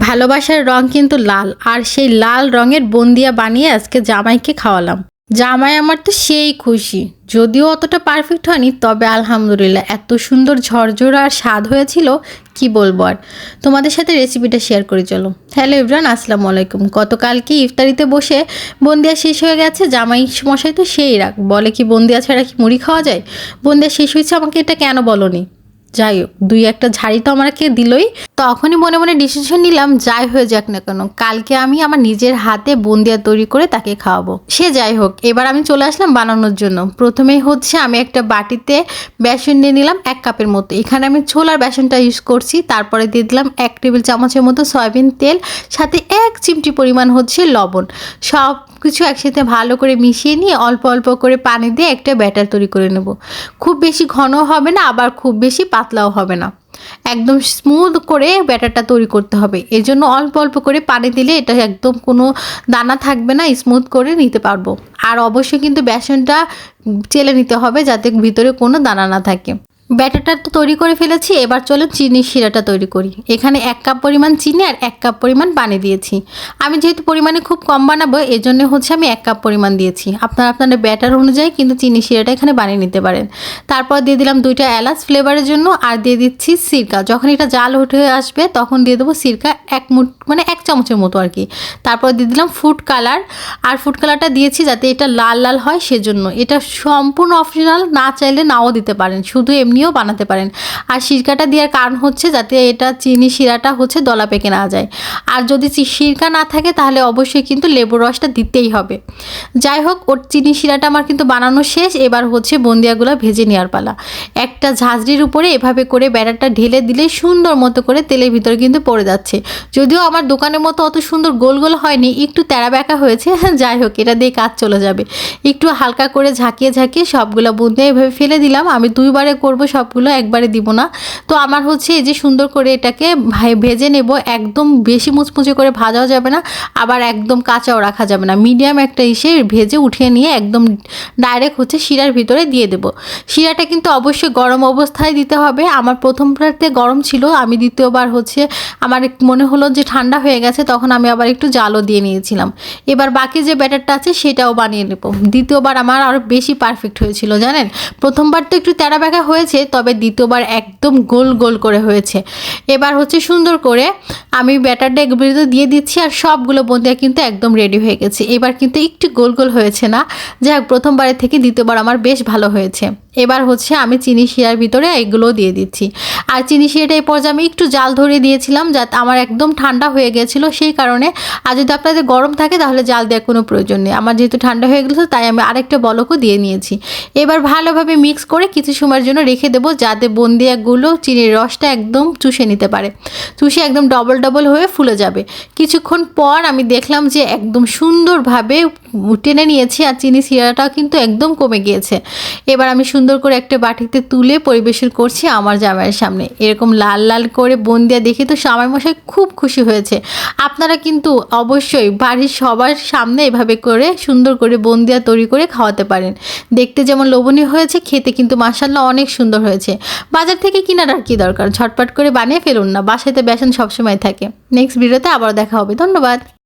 ভালোবাসার রং কিন্তু লাল, আর সেই লাল রঙের বন্দিয়া বানিয়ে আজকে জামাইকে খাওয়ালাম। জামাই আমার তো সেই খুশি। যদিও অতটা পারফেক্ট হয়নি, তবে আলহামদুলিল্লাহ এত সুন্দর ঝরঝর আর স্বাদ হয়েছিল, কি বলব আর। তোমাদের সাথে রেসিপিটা শেয়ার করে, চলো। হ্যালো ইবরান আসসালামু আলাইকুম। গতকালকে ইফতারিতে বসে বন্দিয়া শেষ হয়ে গেছে, জামাই মশাই তো সেই রাখ বলে কি বন্দিয়া ছাড়া কি মুড়ি খাওয়া যায়? বন্দিয়া শেষ হয়েছে আমাকে এটা কেন বলনি? যাই হোক, দুই একটা ঝাড়ি তো আমাকে দিলই। তখনই মনে মনে ডিসিশন নিলাম, যাই হয়ে যাক না কেন, কালকে আমি আমার নিজের হাতে বন্দিয়া তৈরি করে তাকে খাওয়াবো। সে যাই হোক, এবার আমি চলে আসলাম বানানোর জন্য। প্রথমেই হচ্ছে আমি একটা বাটিতে বেসন নিয়ে নিলাম এক কাপের মতো। এখানে আমি ছোলার বেসনটা ইউজ করছি, তারপরে দিয়ে দিলাম এক টেবিল চামচের মতো সয়াবিন তেল, সাথে এক চিমটি পরিমাণ হচ্ছে লবণ। সব কিছু একসাথে ভালো করে মিশিয়ে নিয়ে অল্প অল্প করে পানি দিয়ে একটা ব্যাটার তৈরি করে নেব। খুব বেশি ঘন হবে না, আবার খুব বেশি পাতলাও হবে না। একদম স্মুথ করে ব্যাটারটা তৈরি করতে হবে। এর জন্য অল্প অল্প করে পানি দিলে এটা একদম কোনো দানা থাকবে না স্মুথ করে নিতে পারব। আর অবশ্যই কিন্তু বেসনটা চেলে নিতে হবে যাতে ভিতরে কোনো দানা না থাকে। ব্যাটারটা তো তৈরি করে ফেলেছি, এবার চলো চিনির শিরাটা তৈরি করি। এখানে এক কাপ পরিমাণ চিনি আর এক কাপ পরিমাণ পানি দিয়েছি। আমি যেহেতু পরিমাণে খুব কম বানাবো এই জন্য হচ্ছে আমি এক কাপ পরিমাণ দিয়েছি। আপনারা আপনাদের ব্যাটার অনুযায়ী কিন্তু চিনি শিরাটা এখানে বানিয়ে নিতে পারেন। তারপর দিয়ে দিলাম দুইটা এলাচ ফ্লেভারের জন্য, আর দিয়ে দিচ্ছি সিরকা। যখন এটা জাল উঠে আসবে, তখন দিয়ে দেবো সিরকা এক মুঠ মানে এক চামচের মতো আর কি। তারপর দিয়ে দিলাম ফুড কালার, আর ফুড কালারটা দিয়েছি যাতে এটা লাল লাল হয় সেজন্য। এটা সম্পূর্ণ অপশনাল, না চাইলে নাও দিতে পারেন। শুধু এমনিও বানাতে পারেন। আর সিরকাটা দেওয়ার কারণ হচ্ছে যাতে এটা চিনি শিরাটা হচ্ছে দলা পেকে না যায়। আর যদি সিরকা না থাকে তাহলে অবশ্যই কিন্তু লেবুর রসটা দিতেই হবে। যাই হোক, ওর চিনি শিরাটা আমার কিন্তু বানানো শেষ। এবার হচ্ছে বন্দিয়াগুলো ভেজে নেওয়ার পালা। একটা ঝাঁঝরির উপরে এভাবে করে ব্যাটারটা ঢেলে দিলে সুন্দর মতো করে তেলের ভিতরে কিন্তু পড়ে যাচ্ছে। যদিও আমার দোকানের মতো অত সুন্দর গোল গোল হয়নি, একটু তেরা ব্যাকা হয়েছে। যাই হোক, এটা দিয়ে কাজ চলে যাবে। একটু হালকা করে ঝাঁকিয়ে ঝাঁকিয়ে সবগুলো বুন্দে এভাবে ফেলে দিলাম। আমি দুইবারে করব সবগুলো একবারে দিব না। তো আমার হচ্ছে এই যে সুন্দর করে এটাকে ভেজে নেব, একদম বেশি মুচমুচে করে ভাজাও যাবে না, আবার একদম কাঁচাও রাখা যাবে না। মিডিয়াম একটা ইসে ভেজে উঠিয়ে নিয়ে একদম ডাইরেক্ট হচ্ছে শিরার ভিতরে দিয়ে দেব। শিরাটা কিন্তু অবশ্যই গরম অবস্থায় দিতে হবে। আমার প্রথমটাতে গরম ছিল, আমি দ্বিতীয়বার হচ্ছে আমার মনে হলো যে ঠান্ডা হয়ে গেছে, তখন আমি আবার একটু জালও দিয়ে নিয়েছিলাম। এবার বাকি যে ব্যাটারটা আছে সেটাও বানিয়ে নেব। দ্বিতীয়বার আমার আরও বেশি পারফেক্ট হয়েছিল, জানেন? প্রথমবার তো একটু তেরা ব্যাকা হয়েছে তবে দ্বিতীয়বার একদম গোল গোল করে হয়েছে। এবার হচ্ছে সুন্দর করে আমি ব্যাটারটা এগুলো দিয়ে দিচ্ছি আর সবগুলো বন্দিয়া কিন্তু একদম রেডি হয়ে গেছে। এবার কিন্তু একটু গোল গোল হয়েছে না? যাই হোক, প্রথমবারের থেকে দ্বিতীয়বার আমার বেশ ভালো হয়েছে। এবার হচ্ছে আমি চিনি শিরার ভিতরে এগুলো দিয়ে দিচ্ছি। আর চিনি শিরাটা এই পর্যায়ে আমি একটু জাল ধরে দিয়েছিলাম, যাতে আমার একদম ঠান্ডা হয়ে গেছিল, সেই কারণে আর যদি আপনাদের গরম থাকে তাহলে জাল দেওয়ার কোনো প্রয়োজন নেই। আমার যেহেতু ঠান্ডা হয়ে গেছিল তাই আমি আরেকটা বলকও দিয়ে নিয়েছি। এবার ভালোভাবে মিক্স করে কিছু সময়ের জন্য রেখে দেবো, যাতে বন্দিয়াগুলো চিনির রসটা একদম চুষে নিতে পারে। চুষে একদম ডবল ডবল হয়ে ফুলে যাবে। কিছুক্ষণ পর আমি দেখলাম যে একদম সুন্দরভাবে টেনে নিয়েছি আর চিনি শিরাটাও কিন্তু একদম কমে গিয়েছে। এবার আমি সুন্দর করে একটা বাটিতে তুলে পরিবেশন করছি আমার জামাইয়ের সামনে। এরকম লাল লাল করে বন্দিয়া দেখে তো জামাই মশাই খুব খুশি হয়েছে। আপনারা কিন্তু অবশ্যই বাড়ির সবার সামনে এভাবে করে সুন্দর করে বন্দিয়া তৈরি করে খাওয়াতে পারেন। দেখতে যেমন লোভনীয় হয়েছে, খেতে কিন্তু মাসাল্লাহ অনেক সুন্দর হয়েছে। বাজার থেকে কিনার আর কি দরকার? ঝটপট করে বানিয়ে ফেলুন না বাসাতে বেসন সবসময় থাকে। নেক্সট ভিডিওতে আবার দেখা হবে। ধন্যবাদ।